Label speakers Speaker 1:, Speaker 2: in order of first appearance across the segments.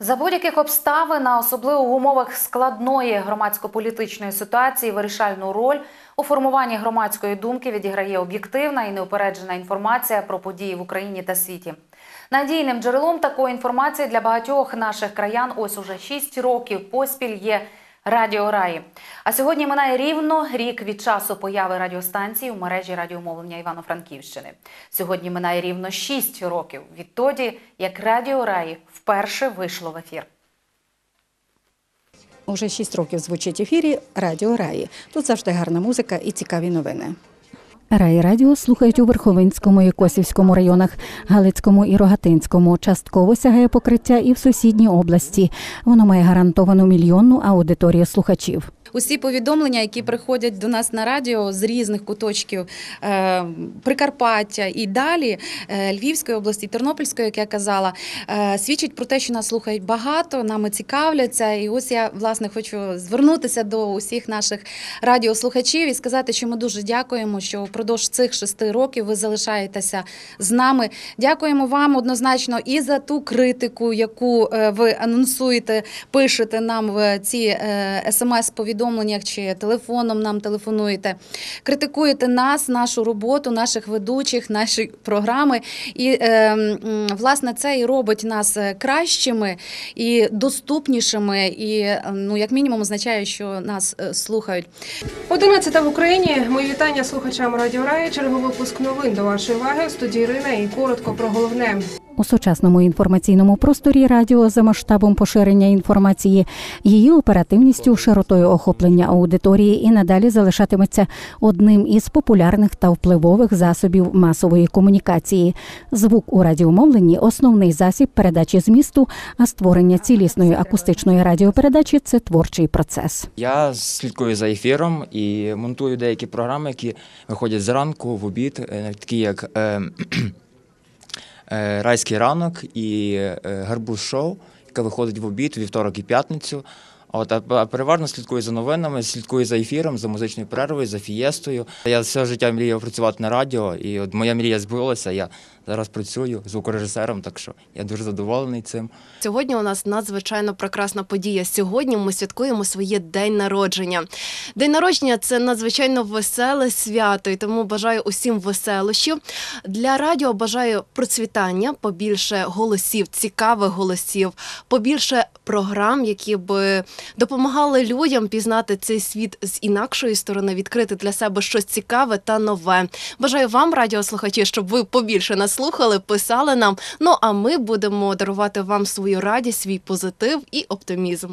Speaker 1: За будь-яких обставин, а особливо в умовах складної громадсько-політичної ситуації, вирішальну роль у формуванні громадської думки відіграє об'єктивна і неупереджена інформація про події в Україні та світі. Надійним джерелом такої інформації для багатьох наших краян ось уже 6 років поспіль є Радіо Раї. А сьогодні минає рівно рік від часу появи радіостанції у мережі радіомовлення Івано-Франківщини. Сьогодні минає рівно 6 років відтоді, як Радіо Раї вперше вийшло в ефір.
Speaker 2: Уже шість років звучить ефірі Радіо Раї. Тут завжди гарна музика і цікаві новини.
Speaker 3: Раї радіо слухають у Верховинському і Косівському районах, Галицькому і Рогатинському. Частково сягає покриття і в сусідній області. Воно має гарантовану мільйонну аудиторію слухачів.
Speaker 4: Усі повідомлення, які приходять до нас на радіо з різних куточків е, Прикарпаття і далі е, Львівської області, Тернопільської, як я казала, е, свідчать про те, що нас слухають багато, нами цікавляться. І ось я власне хочу звернутися до усіх наших радіослухачів і сказати, що ми дуже дякуємо, що впродовж цих шести років ви залишаєтеся з нами. Дякуємо вам однозначно і за ту критику, яку е, ви анонсуєте, пишете нам в ці е, смс-повідомленнях чи телефоном нам телефонуєте. Критикуєте нас, нашу роботу, наших ведучих, наші програми. І е, власне це і робить нас кращими і доступнішими, і ну як мінімум означає, що нас слухають.
Speaker 5: 11 в Україні. Мої вітання слухачам Радіо Раї. Черговий випуск новин до вашої уваги. В студії Ірина і коротко про головне.
Speaker 3: У сучасному інформаційному просторі радіо за масштабом поширення інформації, її оперативністю, широтою охоплення аудиторії і надалі залишатиметься одним із популярних та впливових засобів масової комунікації. Звук у радіомовленні основний засіб передачі змісту, а створення цілісної акустичної радіопередачі це творчий процес.
Speaker 6: Я слідкую за ефіром і монтую деякі програми, які виходять зранку в обід, е, такі як е, Райський ранок і е, Гарбуз Шоу, яке виходить в обід, вівторок і п'ятницю. От, а переважно слідкую за новинами, слідкую за ефіром, за музичною перервою, за фієстою. Я все життя мріяв працювати на радіо, і от моя мрія збулася. Я зараз працюю звукорежисером, так що я дуже задоволений цим.
Speaker 7: Сьогодні у нас надзвичайно прекрасна подія. Сьогодні ми святкуємо своє день народження. День народження це надзвичайно веселе свято, і тому бажаю усім веселощів. Для радіо бажаю процвітання, побільше голосів, цікавих голосів, побільше програм, які б допомагали людям пізнати цей світ з інакшої сторони, відкрити для себе щось цікаве та нове. Бажаю вам, радіослухачі, щоб ви побільше нас слухали, писали нам. Ну а ми будемо дарувати вам свою радість, свій позитив і оптимізм.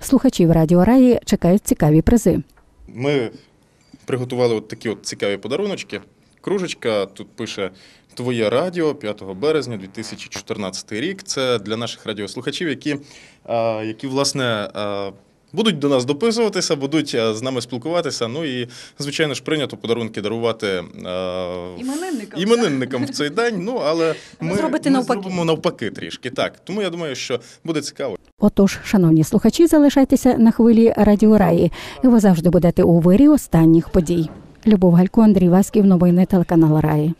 Speaker 3: Слухачів радіо Раї чекають цікаві призи.
Speaker 8: Ми приготували от такі от цікаві подаруночки. Кружечка тут пише Твоє радіо 5 березня 2014 рік. Це для наших радіослухачів, які, які власне. Будуть до нас дописуватися, будуть з нами спілкуватися. Ну і звичайно ж прийнято подарунки дарувати а,
Speaker 2: Іменинникам,
Speaker 8: іменинникам в цей день. Ну але ми,
Speaker 2: Зробити
Speaker 8: ми
Speaker 2: навпаки.
Speaker 8: зробимо навпаки трішки. Так, тому я думаю, що буде цікаво.
Speaker 3: Отож, шановні слухачі, залишайтеся на хвилі Радіо Раї, і ви завжди будете у вирі останніх подій. Любов Галько, Андрій Васьків, новини телеканал Раї.